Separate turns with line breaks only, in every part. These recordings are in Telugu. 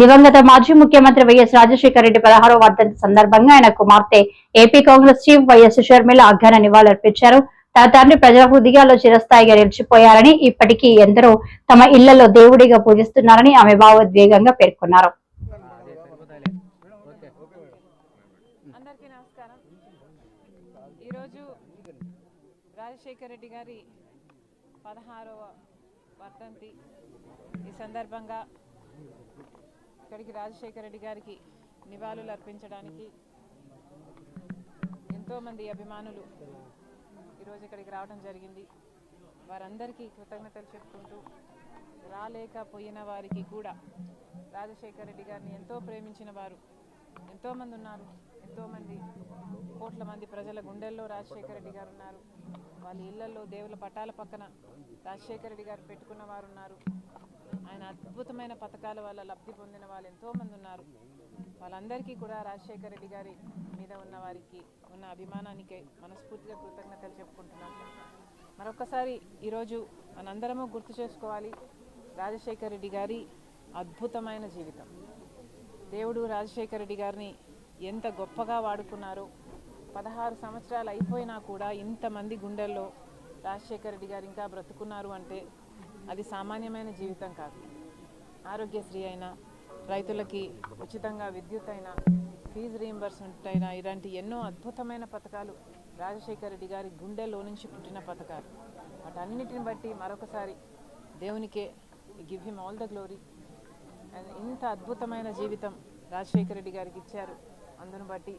దివంగత మాజీ ముఖ్యమంత్రి వైఎస్ రాజశేఖర రెడ్డి పదహారో వర్ధంతి సందర్భంగా ఆయన కుమార్తె AP Congress chief YS Sharmila అఘన నివాళులర్పించారు. తన తండ్రి ప్రజల హృదయాల్లో చిరస్థాయిగా నిలిచిపోయారని ఇప్పటికీ ఎందరో తమ ఇళ్ళలో దేవుడిగా పూజిస్తున్నారని ఆమె భావోద్వేగంగా పేర్కొన్నారు.
ఈరోజు రాజశేఖర రెడ్డి గారి పదహారవ వర్ధంతి ఈ సందర్భంగా ఇక్కడికి రాజశేఖర రెడ్డి గారికి నివాళులు అర్పించడానికి ఎంతోమంది అభిమానులు ఈరోజు ఇక్కడికి రావడం జరిగింది. వారందరికీ కృతజ్ఞతలు చెప్పుకుంటూ రాలేకపోయిన వారికి కూడా రాజశేఖర రెడ్డి గారిని ఎంతో ప్రేమించిన వారు ఎంతోమంది ఉన్నారు. ఎంతోమంది కోట్ల మంది ప్రజల గుండెల్లో రాజశేఖర రెడ్డి గారు ఉన్నారు. వాళ్ళ ఇళ్ళలో దేవుల పటాల పక్కన రాజశేఖర రెడ్డి గారు పెట్టుకున్న వారు ఉన్నారు. ఆయన రకమైన పథకాల వల్ల లబ్ధి పొందిన వాళ్ళు ఎంతోమంది ఉన్నారు. వాళ్ళందరికీ కూడా రాజశేఖర రెడ్డి గారి మీద ఉన్న వారికి ఉన్న అభిమానానికి మనస్ఫూర్తిగా కృతజ్ఞతలు చెప్పుకుంటున్నాను. మరొకసారి ఈరోజు మనందరము గుర్తు చేసుకోవాలి రాజశేఖర రెడ్డి గారి అద్భుతమైన జీవితం. దేవుడు రాజశేఖర రెడ్డి గారిని ఎంత గొప్పగా వాడుకున్నారో పదహారు సంవత్సరాలు అయిపోయినా కూడా ఇంతమంది గుండెల్లో రాజశేఖర రెడ్డి గారు ఇంకా బ్రతుకున్నారు అంటే అది సామాన్యమైన జీవితం కాదు. ఆరోగ్యశ్రీ అయినా రైతులకి ఉచితంగా విద్యుత్ అయినా ఫీజు రీయింబర్స్మెంట్ అయినా ఇలాంటి ఎన్నో అద్భుతమైన పథకాలు రాజశేఖర రెడ్డి గారి గుండెలో నుంచి పుట్టిన పథకాలు. వాటన్నిటిని బట్టి మరొకసారి దేవునికే give him all the glory. And ఇంత అద్భుతమైన జీవితం రాజశేఖర రెడ్డి గారికి ఇచ్చారు. అందును బట్టి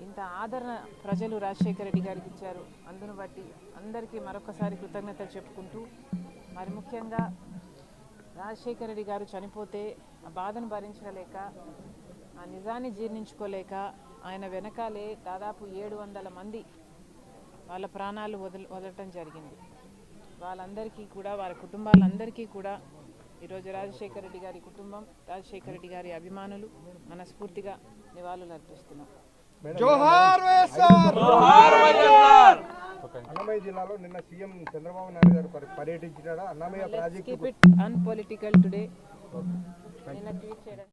ఇంత ఆదరణ ప్రజలు రాజశేఖర రెడ్డి గారికి ఇచ్చారు. అందును బట్టి అందరికీ మరొకసారి కృతజ్ఞతలు చెప్పుకుంటూ మరి ముఖ్యంగా రాజశేఖర రెడ్డి గారు చనిపోతే ఆ బాధను భరించలేక ఆ నిజాన్ని జీర్ణించుకోలేక ఆయన వెనకాలే దాదాపు ఏడు వందల మంది వాళ్ళ ప్రాణాలు వదల వదలటం జరిగింది. వాళ్ళందరికీ కూడా వారి కుటుంబాలందరికీ కూడా ఈరోజు రాజశేఖర రెడ్డి గారి కుటుంబం రాజశేఖర రెడ్డి గారి అభిమానులు మనస్ఫూర్తిగా నివాళులు అర్పిస్తున్నాం
అన్నమయ్య జిల్లాలో నిన్న సీఎం చంద్రబాబు నాయుడు గారు పర్య- పర్యటించినాడా? అన్నమయ్య ప్రాజెక్టు
అన్పొలిటికల్ టుడే నిన్న ట్వీట్ చేయడం